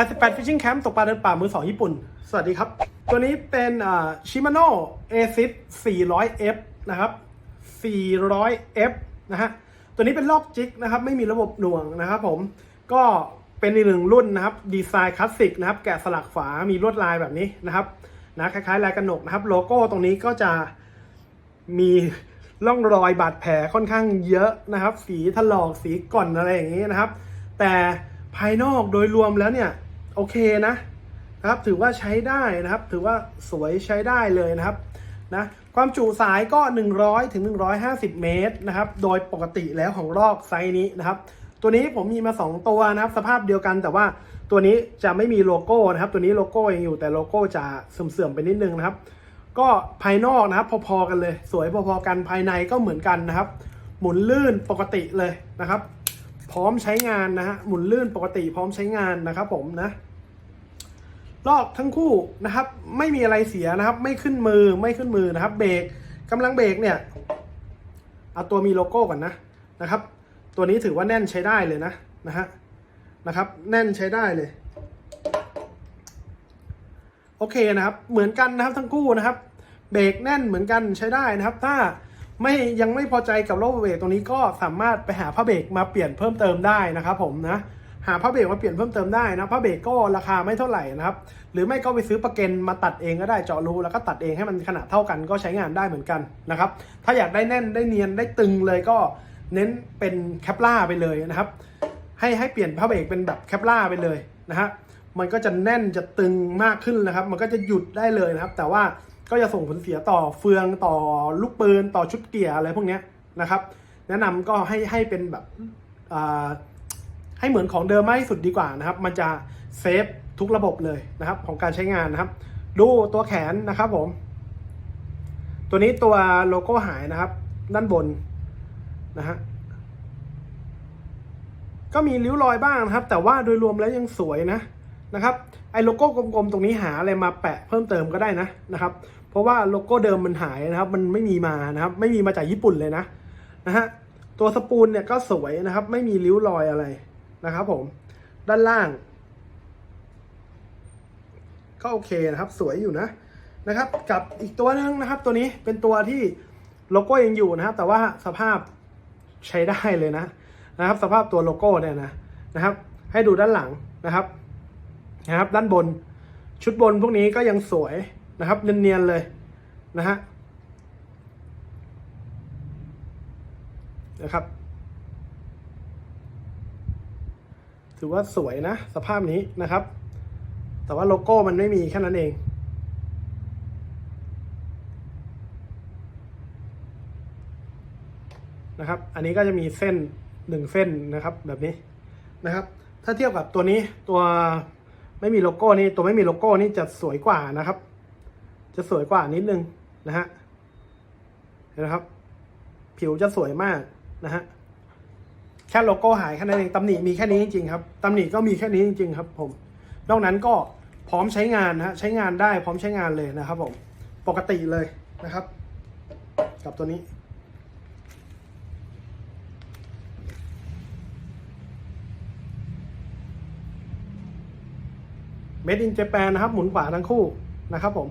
88 Fishing Camp ตกปลาเดินป่ามือสองญี่ปุ่น สวัสดีครับ ตัวนี้เป็นชิม a โน่ ASIS 400F นะครับ 400F นะฮะ ตัวนี้เป็นรอบจิกนะครับ ไม่มีระบบหน่วงนะครับผม ก็เป็นอีกหนึ่งรุ่นนะครับ ดีไซน์คลาสสิกนะครับ แกะสลักฝา มีลวดลายแบบนี้นะครับ นะ คล้ายๆลายกระหนกนะครับ โลโก้ตรงนี้ก็จะมีร่องรอยบาดแผลค่อนข้างเยอะนะครับ สีถลอก สีก่อนอะไรอย่างนี้นะครับ แต่ภายนอกโดยรวมแล้วเนี่ย โอเคนะนะครับ ถือว่าใช้ได้นะครับ ถือว่าสวยใช้ได้เลยนะครับนะความจุสายก็ 100ถึง150 เมตรนะครับ โดยปกติแล้วของรอกไซส์นี้นะครับ ตัวนี้ผมมีมา 2 ตัวนะครับ สภาพเดียวกันแต่ว่าตัวนี้จะไม่มีโลโก้นะครับ ตัวนี้โลโก้ยังอยู่แต่โลโก้จะเสื่อมๆไปนิดนึงนะครับ ก็ภายนอกนะครับ พอๆกันเลย สวยพอๆกันภายในก็เหมือนกันนะครับ หมุนลื่นปกติเลยนะครับ พร้อมใช้งานนะฮะหมุนลื่นปกติพร้อมใช้งานนะครับผมนะลอกทั้งคู่นะครับ ไม่มีอะไรเสียนะครับ ไม่ขึ้นมือไม่ขึ้นมือนะครับ เบรกกำลังเบรกเนี่ยเอาตัวมีโลโก้ก่อนนะนะครับ ตัวนี้ถือว่าแน่นใช้ได้เลยนะนะฮะนะครับ แน่นใช้ได้เลย โอเคนะครับ เหมือนกันนะครับทั้งคู่นะครับ เบรกแน่นเหมือนกันใช้ได้นะครับ ถ้า ไม่ยังไม่พอใจกับระบบเบรกตรงนี้ก็สามารถไปหาผ้าเบรกมาเปลี่ยนเพิ่มเติมได้นะครับผมนะหาผ้าเบรกมาเปลี่ยนเพิ่มเติมได้นะผ้าเบรกก็ราคาไม่เท่าไหร่นะครับ หรือไม่ก็ไปซื้อประเกนมาตัดเองก็ได้เจาะรูแล้วก็ตัดเองให้มันขนาดเท่ากันก็ใช้งานได้เหมือนกันนะครับ ถ้าอยากได้แน่นได้เนียนได้ตึงเลยก็เน้นเป็นแคปล่าไปเลยนะครับ ให้ให้เปลี่ยนผ้าเบรกเป็นแบบแคปล่าไปเลยนะฮะมันก็จะแน่นจะตึงมากขึ้นนะครับ มันก็จะหยุดได้เลยนะครับ แต่ว่า ก็จะส่งผลเสียต่อเฟืองต่อลูกปืนต่อชุดเกียร์อะไรพวกนี้นะครับ แนะนำก็ให้ให้เป็นแบบให้เหมือนของเดิมมากที่สุดดีกว่านะครับ มันจะเซฟทุกระบบเลยนะครับ ของการใช้งานนะครับ ดูตัวแขนนะครับผม ตัวนี้ตัวโลโก้หายนะครับ ด้านบนนะฮะก็มีริ้วรอยบ้างนะครับ แต่ว่าโดยรวมแล้วยังสวยนะนะครับไอ้โลโก้กลมๆ ตรงนี้หาอะไรมาแปะเพิ่มเติมก็ได้นะนะครับ เพราะว่าโลโก้เดิมมันหายนะครับ มันไม่มีมานะครับ ไม่มีมาจากญี่ปุ่นเลยนะนะฮะตัวสปูลเนี่ยก็สวยนะครับ ไม่มีริ้วรอยอะไรนะครับ ผม ด้านล่าง ก็โอเคนะครับ สวยอยู่นะนะครับ กับอีกตัวหนึงนะครับ ตัวนี้เป็นตัวที่โลโก้ยังอยู่นะครับ แต่ว่าสภาพใช้ได้เลยนะนะครับ สภาพตัวโลโก้เนี่ยนะนะครับ ให้ดูด้านหลังนะครับนะครับ ด้านบนชุดบนพวกนี้ก็ยังสวย นะครับเนียนๆเลยนะฮะนะครับ ถือว่าสวยนะ สภาพนี้นะครับ แต่ว่าโลโก้มันไม่มีแค่นั้นเองนะครับ อันนี้ก็จะมีเส้นหนึ่งเส้นนะครับแบบนี้นะครับ ถ้าเทียบกับตัวนี้ตัวไม่มีโลโก้นี่ตัวไม่มีโลโก้นี่จะสวยกว่านะครับ จะสวยกว่านิดนึงนะฮะเห็นไหมครับ ผิวจะสวยมากนะฮะแค่โลโก้หายแค่นั้นเองตำหนิมีแค่นี้จริงๆครับตำหนิก็มีแค่นี้จริงๆครับ ผม นอกนั้นก็พร้อมใช้งานนะฮะใช้งานได้พร้อมใช้งานเลยนะครับ ผม ปกติเลยนะครับ กับตัวนี้เมดอินเจแปนนะครับ หมุนขวาทั้งคู่นะครับผม